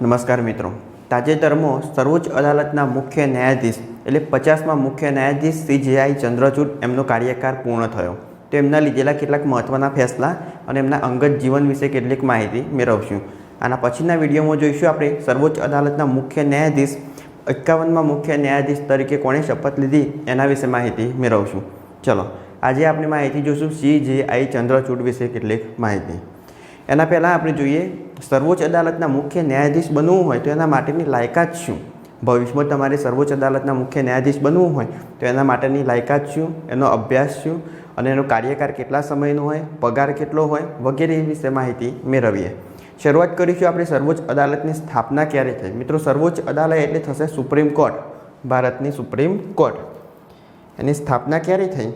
નમસ્કાર મિત્રો. તાજેતરમાં સર્વોચ્ચ અદાલતના મુખ્ય ન્યાયાધીશ એટલે પચાસમાં મુખ્ય ન્યાયાધીશ સી જે આઈ ચંદ્રચૂડ એમનો કાર્યકાળ પૂર્ણ થયો. તો એમના લીધેલા કેટલાક મહત્ત્વના ફેસલા અને એમના અંગત જીવન વિશે કેટલીક માહિતી મેળવશું. આના પછીના વિડીયોમાં જોઈશું આપણે સર્વોચ્ચ અદાલતના મુખ્ય ન્યાયાધીશ, એકાવનમાં મુખ્ય ન્યાયાધીશ તરીકે કોણે શપથ લીધી એના વિશે માહિતી મેળવશું. ચલો, આજે આપણે માહિતી જોઈશું આઈ ચંદ્રચૂડ વિશે કેટલીક માહિતી. એના પહેલાં આપણે જોઈએ, સર્વોચ્ચ અદાલતના મુખ્ય ન્યાયાધીશ બનવું હોય તો એના માટેની લાયકાત શું? ભવિષ્યમાં તમારે સર્વોચ્ચ અદાલતના મુખ્ય ન્યાયાધીશ બનવું હોય તો એના માટેની લાયકાત શું? એનો અભ્યાસ શું? અને એનો કાર્યકાળ કેટલા સમયનો હોય? પગાર કેટલો હોય? વગેરે વિશે માહિતી મેળવીએ. શરૂઆત કરીશું આપણે સર્વોચ્ચ અદાલતની સ્થાપના ક્યારે થઈ? મિત્રો, સર્વોચ્ચ અદાલત એટલે થશે સુપ્રીમ કોર્ટ. ભારતની સુપ્રીમ કોર્ટ. એની સ્થાપના ક્યારે થઈ?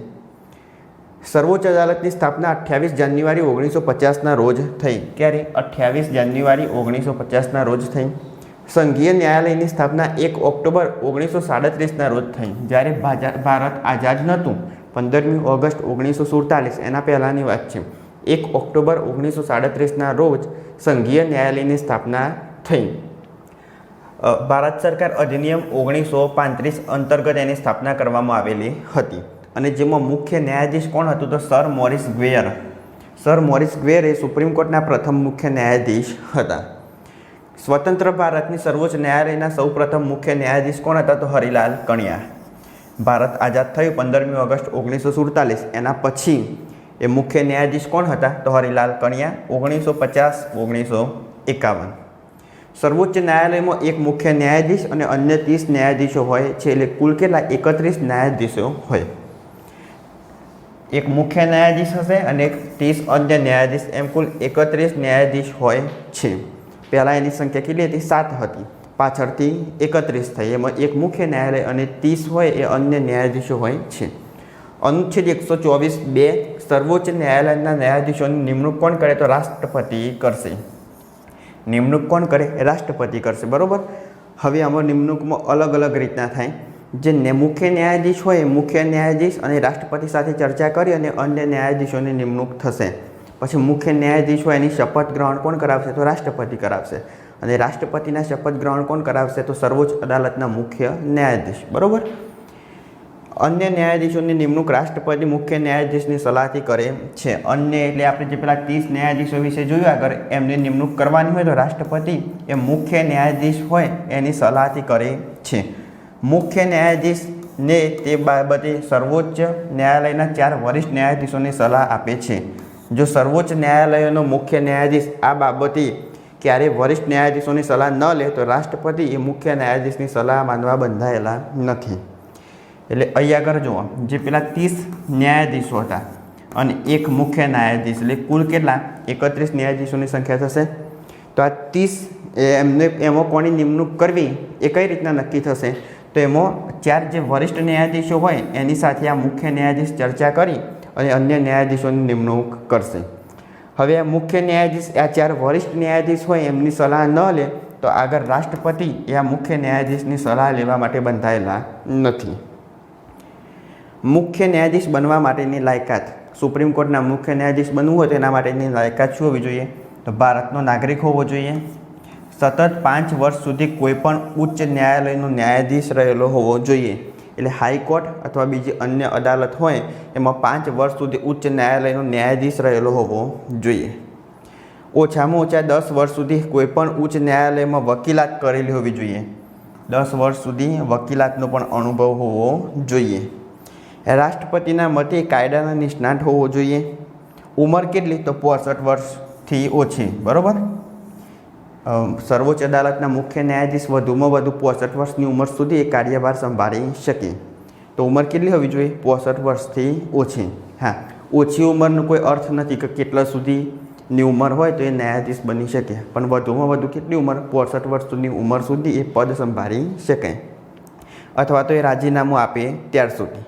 સર્વોચ્ચ અદાલતની સ્થાપના અઠ્યાવીસ જાન્યુઆરી ઓગણીસો પચાસના રોજ થઈ. ક્યારે? અઠ્યાવીસ જાન્યુઆરી ઓગણીસો પચાસના રોજ થઈ. સંઘીય ન્યાયાલયની સ્થાપના એક ઓક્ટોબર ઓગણીસો સાડત્રીસના રોજ થઈ. જ્યારે ભારત આઝાદ નહોતું. પંદરમી ઓગસ્ટ ઓગણીસો સુડતાલીસ એના પહેલાંની વાત છે. એક ઓક્ટોબર ઓગણીસો સાડત્રીસના રોજ સંઘીય ન્યાયાલયની સ્થાપના થઈ. ભારત સરકાર અધિનિયમ ઓગણીસો પાંત્રીસ અંતર્ગત એની સ્થાપના કરવામાં આવેલી હતી. અને જેમાં મુખ્ય ન્યાયાધીશ કોણ હતું તો Sir Maurice Gwyer. Sir Maurice Gwyer એ સુપ્રીમ કોર્ટના પ્રથમ મુખ્ય ન્યાયાધીશ હતા. સ્વતંત્ર ભારતની સર્વોચ્ચ ન્યાયાલયના સૌપ્રથમ મુખ્ય ન્યાયાધીશ કોણ હતા તો હરિલાલ કણિયા. ભારત આઝાદ થયું પંદરમી ઓગસ્ટ ઓગણીસો સુડતાલીસ. એના પછી એ મુખ્ય ન્યાયાધીશ કોણ હતા તો હરિલાલ કણિયા ઓગણીસો પચાસ, ઓગણીસો એકાવન. સર્વોચ્ચ ન્યાયાલયમાં એક મુખ્ય ન્યાયાધીશ અને અન્ય ત્રીસ ન્યાયાધીશો હોય છે એટલે કુલ કેટલા? એકત્રીસ ન્યાયાધીશો હોય. એક મુખ્ય ન્યાયાધીશ હશે અને એક ત્રીસ અન્ય ન્યાયાધીશ, એમ કુલ એકત્રીસ ન્યાયાધીશ હોય છે. પહેલાં એની સંખ્યા કેટલી હતી? સાત હતી. પાછળથી એકત્રીસ થઈ. એમાં એક મુખ્ય ન્યાયાલય અને ત્રીસ હોય એ અન્ય ન્યાયાધીશો હોય છે. અનુચ્છેદ એકસો ચોવીસ બે સર્વોચ્ચ ન્યાયાલયના ન્યાયાધીશોની નિમણૂક કોણ કરે તો રાષ્ટ્રપતિ કરશે. નિમણૂક કોણ કરે? રાષ્ટ્રપતિ કરશે. બરાબર? હવે આમાં નિમણૂકમાં અલગ અલગ રીતના થાય. જે મુખ્ય ન્યાયાધીશ હોય મુખ્ય ન્યાયાધીશ અને રાષ્ટ્રપતિ સાથે ચર્ચા કરી અને અન્ય ન્યાયાધીશોની નિમણૂક થશે. પછી મુખ્ય ન્યાયાધીશ હોય એની શપથ ગ્રહણ કોણ કરાવશે? તો રાષ્ટ્રપતિ કરાવશે. અને રાષ્ટ્રપતિના શપથ ગ્રહણ કોણ કરાવશે? તો સર્વોચ્ચ અદાલતના મુખ્ય ન્યાયાધીશ. બરાબર? અન્ય ન્યાયાધીશોની નિમણૂક રાષ્ટ્રપતિ મુખ્ય ન્યાયાધીશની સલાહથી કરે છે. અન્ય એટલે આપણે જે પેલા ત્રીસ ન્યાયાધીશો વિશે જોયું આગળ, એમની નિમણૂક કરવાની હોય તો રાષ્ટ્રપતિ એ મુખ્ય ન્યાયાધીશ હોય એની સલાહથી કરે છે. મુખ્ય ન્યાયાધીશને તે બાબતે સર્વોચ્ચ ન્યાયાલયના ચાર વરિષ્ઠ ન્યાયાધીશોની સલાહ આપે છે. જો સર્વોચ્ચ ન્યાયાલયનો મુખ્ય ન્યાયાધીશ આ બાબતે ક્યારે વરિષ્ઠ ન્યાયાધીશોની સલાહ ન લે, તો રાષ્ટ્રપતિ એ મુખ્ય ન્યાયાધીશની સલાહ માનવા બંધાયેલા નથી. એટલે અહીંયા આગળ જુઓ. જે પેલા ત્રીસ ન્યાયાધીશો હતા અને એક મુખ્ય ન્યાયાધીશ, એટલે કુલ કેટલા? એકત્રીસ ન્યાયાધીશોની સંખ્યા થશે. તો આ ત્રીસ, એમને, એમાં કોની નિમણૂક કરવી એ કઈ રીતના નક્કી થશે? તો એમાં ચાર જે વરિષ્ઠ ન્યાયાધીશો હોય, એની સાથે આ મુખ્ય ન્યાયાધીશ ચર્ચા કરી અને અન્ય ન્યાયાધીશોની નિમણૂક કરશે. હવે આ મુખ્ય ન્યાયાધીશ, આ ચાર વરિષ્ઠ ન્યાયાધીશ હોય, એમની સલાહ ન લે, તો આગળ રાષ્ટ્રપતિ એ આ મુખ્ય ન્યાયાધીશની સલાહ લેવા માટે બંધાયેલા નથી. મુખ્ય ન્યાયાધીશ બનવા માટેની લાયકાત. સુપ્રીમ કોર્ટના મુખ્ય ન્યાયાધીશ બનવું હોય તેના માટેની લાયકાત શું હોવી જોઈએ? તો ભારતનો નાગરિક હોવો જોઈએ. સતત પાંચ વર્ષ સુધી કોઈપણ ઉચ્ચ ન્યાયાલયનો ન્યાયાધીશ રહેલો હોવો જોઈએ. એટલે હાઈકોર્ટ અથવા બીજી અન્ય અદાલત હોય, એમાં પાંચ વર્ષ સુધી ઉચ્ચ ન્યાયાલયનો ન્યાયાધીશ રહેલો હોવો જોઈએ. ઓછામાં ઓછા દસ વર્ષ સુધી કોઈપણ ઉચ્ચ ન્યાયાલયમાં વકીલાત કરેલી હોવી જોઈએ. દસ વર્ષ સુધી વકીલાતનો પણ અનુભવ હોવો જોઈએ. રાષ્ટ્રપતિના મતે કાયદાના નિષ્ણાત હોવો જોઈએ. ઉંમર કેટલી? તો પોસઠ વર્ષથી ઓછી. બરાબર? સર્વોચ્ચ અદાલતના મુખ્ય ન્યાયાધીશ વધુમાં વધુ પોસઠ વર્ષની ઉંમર સુધી એ કાર્યભાર સંભાળી શકે. તો ઉંમર કેટલી હોવી જોઈએ? પોસઠ વર્ષથી ઓછી. હા, ઓછી ઉંમરનો કોઈ અર્થ નથી કે કેટલા સુધીની ઉંમર હોય તો એ ન્યાયાધીશ બની શકે. પણ વધુમાં વધુ કેટલી ઉંમર? પોસઠ વર્ષ સુધીની ઉંમર સુધી એ પદ સંભાળી શકે. અથવા તો એ રાજીનામું આપે ત્યાર સુધી.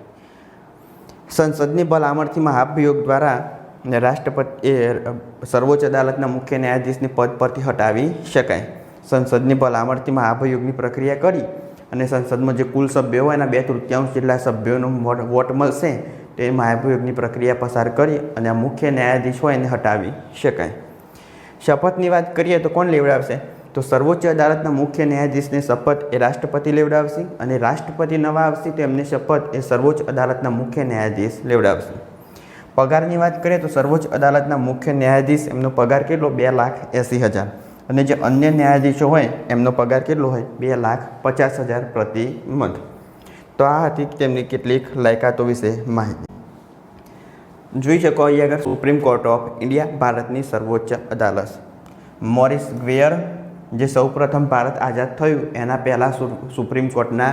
સંસદની ભલામણથી મહાભિયોગ દ્વારા રાષ્ટ્રપતિ, એ સર્વોચ્ચ અદાલતના મુખ્ય ન્યાયાધીશની પદ પરથી હટાવી શકાય. સંસદની ભલામણથીમાં આભયોગની પ્રક્રિયા કરી અને સંસદમાં જે કુલ સભ્યો હોય એના બે તૃતીયાંશ જેટલા સભ્યોનો વોટ મળશે તે મહાભિયોગની પ્રક્રિયા પસાર કરી અને આ મુખ્ય ન્યાયાધીશ હોય એને હટાવી શકાય. શપથની વાત કરીએ તો કોણ લેવડાવશે? તો સર્વોચ્ચ અદાલતના મુખ્ય ન્યાયાધીશને શપથ એ રાષ્ટ્રપતિ લેવડાવશે અને રાષ્ટ્રપતિ નવા આવશે તો એમને શપથ એ સર્વોચ્ચ અદાલતના મુખ્ય ન્યાયાધીશ લેવડાવશે. પગારની વાત કરીએ તો સર્વોચ્ચ અદાલતના મુખ્ય ન્યાયાધીશ એમનો પગાર કેટલો? બે લાખ એંસી હજાર. અને જે અન્ય ન્યાયાધીશો હોય, એમનો પગાર કેટલો હોય? બે લાખ પચાસ હજાર પ્રતિ મંથ. તો આ હતી તેમની કેટલીક લાયકાતો વિશે માહિતી. જોઈ શકો અહીં આગળ સુપ્રીમ કોર્ટ ઓફ ઇન્ડિયા ભારતની સર્વોચ્ચ અદાલત. મોરિસ ગ્વેયર, જે સૌપ્રથમ ભારત આઝાદ થયું, એના પહેલાં સુપ્રીમ કોર્ટના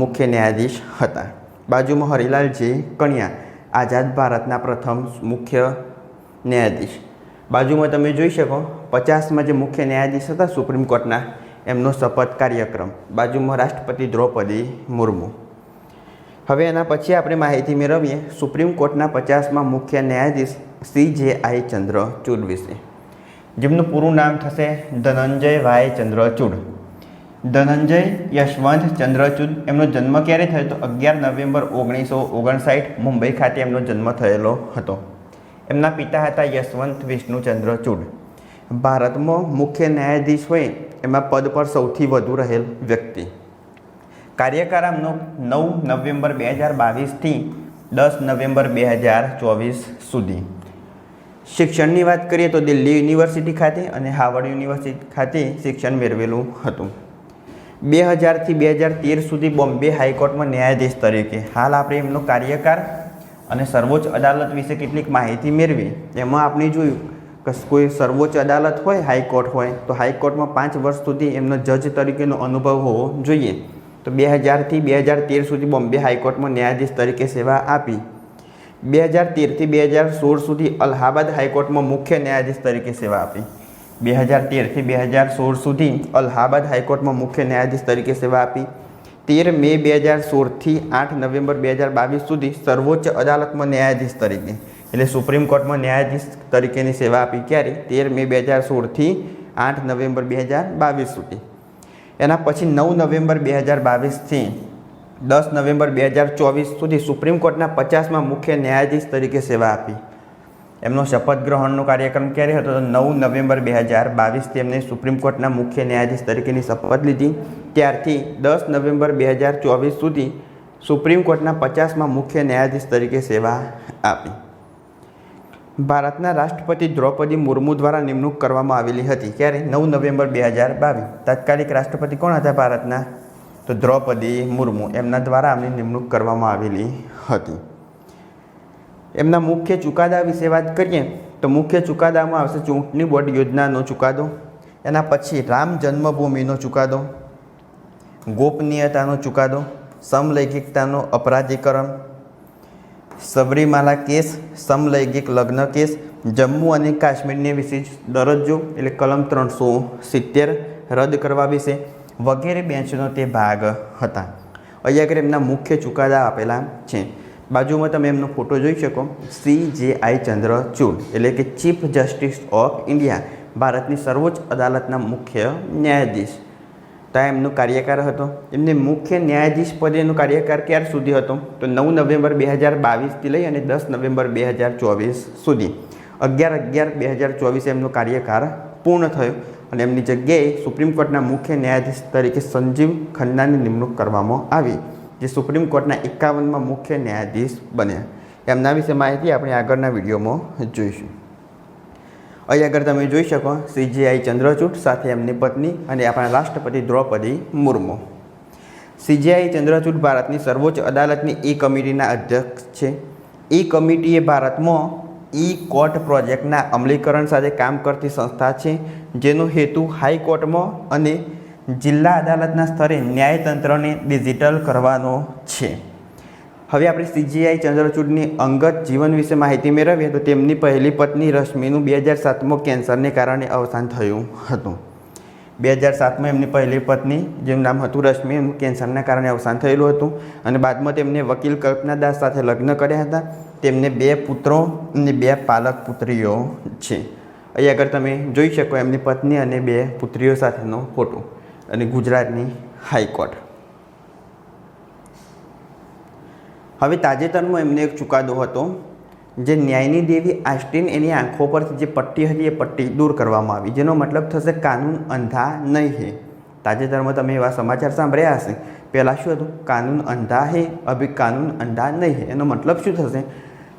મુખ્ય ન્યાયાધીશ હતા. બાજુમાં હરિલાલજી કણિયા આઝાદ ભારતના પ્રથમ મુખ્ય ન્યાયાધીશ. બાજુમાં તમે જોઈ શકો, પચાસમાં જે મુખ્ય ન્યાયાધીશ હતા સુપ્રીમ કોર્ટના, એમનો શપથ કાર્યક્રમ. બાજુમાં રાષ્ટ્રપતિ દ્રૌપદી મુર્મુ. હવે એના પછી આપણે માહિતી મેળવીએ સુપ્રીમ કોર્ટના પચાસમાં મુખ્ય ન્યાયાધીશ સી જે આઈ ચંદ્રચૂડ વિશે. જેમનું પૂરું નામ થશે ધનંજય વાય ચંદ્રચૂડ. ધનંજય, યશવંત, ચંદ્રચૂડ, એમનો જન્મ ક્યારે થયો તો અગિયાર નવેમ્બર ઓગણીસો ઓગણસાઠ મુંબઈ ખાતે એમનો જન્મ થયેલો હતો. એમના પિતા હતા યશવંત વિષ્ણુ ચંદ્રચૂડ. ભારતમાં મુખ્ય ન્યાયાધીશ હોય એમાં પદ પર સૌથી વધુ રહેલ વ્યક્તિ. કાર્યકાળ આમનો નવ નવેમ્બર બે હજાર બાવીસથી દસ નવેમ્બર બે હજાર ચોવીસ સુધી. શિક્ષણની વાત કરીએ તો દિલ્હી યુનિવર્સિટી ખાતે અને હાવર્ડ યુનિવર્સિટી ખાતે શિક્ષણ મેળવેલું હતું. બે હજારથી બે હજાર તેર સુધી બોમ્બે હાઈકોર્ટમાં ન્યાયાધીશ તરીકે. હાલ આપણે એમનો કાર્યકાળ અને સર્વોચ્ચ અદાલત વિશે કેટલીક માહિતી મેળવી. એમાં આપણે જોયું કે કોઈ સર્વોચ્ચ અદાલત હોય, હાઈકોર્ટ હોય, તો હાઈકોર્ટમાં પાંચ વર્ષ સુધી એમનો જજ તરીકેનો અનુભવ હોવો જોઈએ. તો બે હજારથી બે હજાર તેર સુધી બોમ્બે હાઈકોર્ટમાં ન્યાયાધીશ તરીકે સેવા આપી. બે હજાર તેરથી બે હજાર સોળ સુધી અલ્હાબાદ હાઈકોર્ટમાં મુખ્ય ન્યાયાધીશ તરીકે સેવા આપી. બે હજાર તેરથી બે હજાર સોળ સુધી અલ્હાબાદ હાઈકોર્ટમાં મુખ્ય ન્યાયાધીશ તરીકે સેવા આપી. તેર મે બે હજાર સોળથી આઠ નવેમ્બર બે હજાર બાવીસ સુધી સર્વોચ્ચ અદાલતમાં ન્યાયાધીશ તરીકે, એટલે સુપ્રીમ કોર્ટમાં ન્યાયાધીશ તરીકેની સેવા આપી ક્યારે? તેર મે બે હજાર સોળથી આઠ નવેમ્બર બે હજાર બાવીસ સુધી. એના પછી નવ નવેમ્બર બે હજાર બાવીસથી દસ નવેમ્બર બે હજાર ચોવીસ સુધી સુપ્રીમ કોર્ટના પચાસમાં મુખ્ય ન્યાયાધીશ તરીકે સેવા આપી. એમનો શપથ ગ્રહણનો કાર્યક્રમ ક્યારે હતો? તો નવ નવેમ્બર બે હજાર બાવીસથી એમને સુપ્રીમ કોર્ટના મુખ્ય ન્યાયાધીશ તરીકેની શપથ લીધી. ત્યારથી દસ નવેમ્બર બે હજાર ચોવીસ સુધી સુપ્રીમ કોર્ટના પચાસમાં મુખ્ય ન્યાયાધીશ તરીકે સેવા આપી. ભારતના રાષ્ટ્રપતિ દ્રૌપદી મુર્મુ દ્વારા નિમણૂક કરવામાં આવેલી હતી. ક્યારે? નવ નવેમ્બર બે હજાર બાવીસ. તાત્કાલિક રાષ્ટ્રપતિ કોણ હતા ભારતના? તો દ્રૌપદી મુર્મુ. એમના દ્વારા આમની નિમણૂક કરવામાં આવેલી હતી. એમના મુખ્ય ચુકાદા વિશે વાત કરીએ, તો મુખ્ય ચુકાદામાં આવશે ચૂંટણી બોર્ડ યોજનાનો ચુકાદો, એના પછી રામ જન્મભૂમિનો ચુકાદો, ગોપનીયતાનો ચુકાદો, સમલૈંગિકતાનો અપરાધીકરણ, સબરીમાલા કેસ, સમલૈંગિક લગ્ન કેસ, જમ્મુ અને કાશ્મીરની વિશેષ દરજ્જો, એટલે કલમ ત્રણસો સિત્તેર રદ કરવા વિશે વગેરે બેન્ચનો તે ભાગ હતા. અહીંયા આગળ એમના મુખ્ય ચુકાદા આપેલા છે. બાજુમાં તમે એમનો ફોટો જોઈ શકો. સી જે આઈ ચંદ્રચૂડ એટલે કે ચીફ જસ્ટિસ ઓફ ઇન્ડિયા, ભારતની સર્વોચ્ચ અદાલતના મુખ્ય ન્યાયાધીશ. તો એમનો કાર્યકાળ હતો. એમને મુખ્ય ન્યાયાધીશ પદેનો કાર્યકાળ ક્યાર સુધી હતો? તો નવ નવેમ્બર બે હજાર બાવીસથી લઈ અને દસ નવેમ્બર બે હજાર ચોવીસ સુધી. અગિયાર અગિયાર બે હજાર ચોવીસે એમનો કાર્યકાળ પૂર્ણ થયો અને એમની જગ્યાએ સુપ્રીમ કોર્ટના મુખ્ય ન્યાયાધીશ તરીકે સંજીવ ખન્નાની નિમણૂક કરવામાં આવી. જે સુપ્રીમ કોર્ટના એકાવનમાં મુખ્ય ન્યાયાધીશ બન્યા. એમના વિશે માહિતી આપણે આગળના વિડીયોમાં જોઈશું. અહીં આગળ તમે જોઈ શકો સીજીઆઈ ચંદ્રચૂડ સાથે એમની પત્ની અને આપણા રાષ્ટ્રપતિ દ્રૌપદી મુર્મુ. સીજીઆઈ ચંદ્રચૂડ ભારતની સર્વોચ્ચ અદાલતની ઈ કમિટીના અધ્યક્ષ છે. ઈ કમિટીએ ભારતમાં ઈ કોર્ટ પ્રોજેક્ટના અમલીકરણ સાથે કામ કરતી સંસ્થા છે, જેનો હેતુ હાઈકોર્ટમાં અને જિલ્લા અદાલતના સ્તરે ન્યાયતંત્રને ડિજિટલ કરવાનો છે. હવે આપણે સીજીઆઈ ચંદ્રચૂડની અંગત જીવન વિશે માહિતી મેળવીએ તો તેમની પહેલી પત્ની રશ્મિનું બે હજાર સાતમાં કેન્સરને કારણે અવસાન થયું હતું. બે હજાર સાતમાં એમની પહેલી પત્ની, જેનું નામ હતું રશ્મિ એમનું કેન્સરના કારણે અવસાન થયેલું હતું અને બાદમાં તેમને વકીલ કલ્પના દાસ સાથે લગ્ન કર્યા હતા. તેમને બે પુત્રો અને બે પાલક પુત્રીઓ છે. અહીં આગળ તમે જોઈ શકો એમની પત્ની અને બે પુત્રીઓ સાથેનો ફોટો. અને ગુજરાતની હાઈકોર્ટ. હવે તાજેતરમાં એમને એક ચુકાદો હતો જે ન્યાયની દેવી આસ્ટિન એની આંખો પરથી જે પટ્ટી હતી એ પટ્ટી દૂર કરવામાં આવી, જેનો મતલબ થશે કાનૂન અંધા નહીં હે. તાજેતરમાં તમે એવા સમાચાર સાંભળ્યા હશે. પહેલાં શું હતું? કાનૂન અંધા હે, અભી કાનૂન અંધા નહીં હે. એનો મતલબ શું થશે?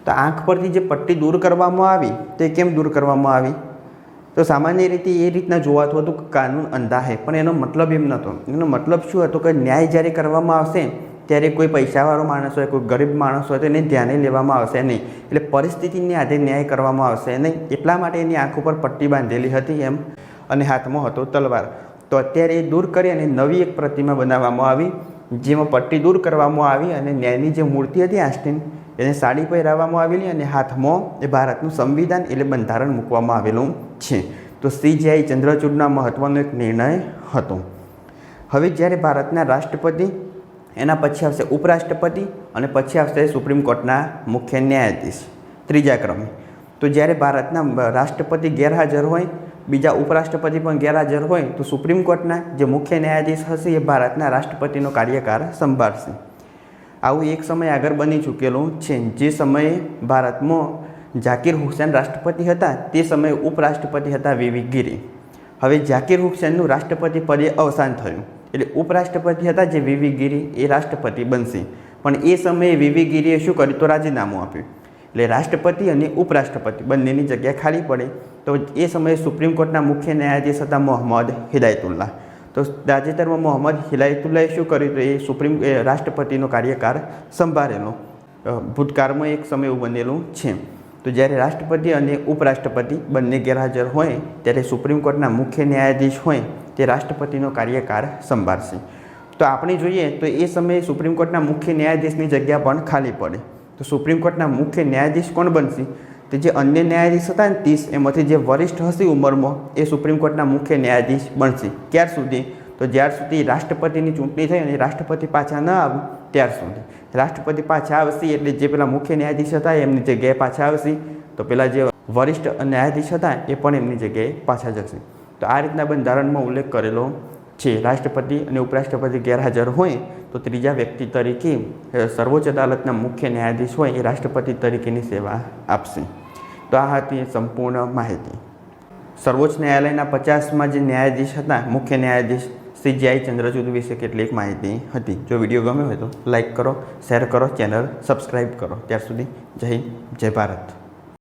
તો આંખ પરથી જે પટ્ટી દૂર કરવામાં આવી, તે કેમ દૂર કરવામાં આવી? તો સામાન્ય રીતે એ રીતના જોવાતું હતું કે કાનૂન અંધા હે. પણ એનો મતલબ એમ નહોતો. એનો મતલબ શું હતો કે ન્યાય જ્યારે કરવામાં આવશે, ત્યારે કોઈ પૈસાવાળો માણસ હોય, કોઈ ગરીબ માણસ હોય, તો એને ધ્યાને લેવામાં આવશે નહીં. એટલે પરિસ્થિતિને આધે ન્યાય કરવામાં આવશે નહીં. એટલા માટે એની આંખ ઉપર પટ્ટી બાંધેલી હતી એમ અને હાથમાં હતો તલવાર. તો અત્યારે એ દૂર કરી અને નવી એક પ્રતિમા બનાવવામાં આવી, જેમાં પટ્ટી દૂર કરવામાં આવી અને ન્યાયની જે મૂર્તિ હતી આસ્ટીન એને સાડી પહેરાવવામાં આવેલી અને હાથમાં એ ભારતનું સંવિધાન એટલે બંધારણ મૂકવામાં આવેલું છે. તો સીજીઆઈ ચંદ્રચૂડના મહત્ત્વનો એક નિર્ણય હતો. હવે જ્યારે ભારતના રાષ્ટ્રપતિ, એના પછી આવશે ઉપરાષ્ટ્રપતિ અને પછી આવશે સુપ્રીમ કોર્ટના મુખ્ય ન્યાયાધીશ ત્રીજા ક્રમે. તો જ્યારે ભારતના રાષ્ટ્રપતિ ગેરહાજર હોય, બીજા ઉપરાષ્ટ્રપતિ પણ ગેરહાજર હોય, તો સુપ્રીમ કોર્ટના જે મુખ્ય ન્યાયાધીશ હશે એ ભારતના રાષ્ટ્રપતિનો કાર્યકાર સંભાળશે. આવું એક સમય આગળ બની ચૂકેલું છે. જે સમયે ભારતમાં ઝાકીર હુસેન રાષ્ટ્રપતિ હતા, તે સમયે ઉપરાષ્ટ્રપતિ હતા વીવી ગીરી. હવે ઝાકીર હુસેનનું રાષ્ટ્રપતિ પદે અવસાન થયું. એટલે ઉપરાષ્ટ્રપતિ હતા જે વીવી ગીરી, એ રાષ્ટ્રપતિ બનશે. પણ એ સમયે વીવી ગીરીએ શું કર્યું? તો રાજીનામું આપ્યું. એટલે રાષ્ટ્રપતિ અને ઉપરાષ્ટ્રપતિ બંનેની જગ્યા ખાલી પડે. તો એ સમયે સુપ્રીમ કોર્ટના મુખ્ય ન્યાયાધીશ હતા મોહમ્મદ હિદાયતુલ્લાહ. તો તાજેતરમાં મોહમ્મદ હિલાયતુલ્લાએ શું કર્યું તો એ સુપ્રીમ રાષ્ટ્રપતિનો કાર્યકાર સંભાળેલો. ભૂતકાળમાં એક સમય એવું બનેલું છે. તો જ્યારે રાષ્ટ્રપતિ અને ઉપરાષ્ટ્રપતિ બંને ગેરહાજર હોય, ત્યારે સુપ્રીમ કોર્ટના મુખ્ય ન્યાયાધીશ હોય, તે રાષ્ટ્રપતિનો કાર્યકાર સંભાળશે. તો આપણે જોઈએ તો એ સમયે સુપ્રીમ કોર્ટના મુખ્ય ન્યાયાધીશની જગ્યા પણ ખાલી પડે. તો સુપ્રીમ કોર્ટના મુખ્ય ન્યાયાધીશ કોણ બનશે? તો જે અન્ય ન્યાયાધીશ હતા ને ત્રીસ એમાંથી જે વરિષ્ઠ હશે ઉંમરમાં, એ સુપ્રીમ કોર્ટના મુખ્ય ન્યાયાધીશ બનશે. ક્યાર સુધી, તો જ્યાર સુધી રાષ્ટ્રપતિની ચૂંટણી થઈ અને રાષ્ટ્રપતિ પાછા ન આવે, ત્યાર સુધી. રાષ્ટ્રપતિ પાછા આવશે એટલે જે પેલા મુખ્ય ન્યાયાધીશ હતા, એમની જગ્યાએ પાછા આવશે. તો પેલા જે વરિષ્ઠ ન્યાયાધીશ હતા, એ પણ એમની જગ્યાએ પાછા જશે. તો આ રીતના બંધારણમાં ઉલ્લેખ કરેલો છે. રાષ્ટ્રપતિ અને ઉપરાષ્ટ્રપતિ ગેરહાજર હોય, તો ત્રીજા વ્યક્તિ તરીકે સર્વોચ્ચ અદાલતના મુખ્ય ન્યાયાધીશ હોય એ રાષ્ટ્રપતિ તરીકેની સેવા આપશે. તો આ હતી સંપૂર્ણ માહિતી. સર્વોચ્ચ ન્યાયાલયના પચાસમાં જે ન્યાયાધીશ હતા, મુખ્ય ન્યાયાધીશ શ્રી જય ચંદ્રચૂડ વિશે કેટલીક માહિતી હતી. જો વીડિયો ગમ્યો હોય તો લાઈક કરો, શેર કરો, ચેનલ સબસ્ક્રાઈબ કરો. ત્યાર સુધી જય જય ભારત.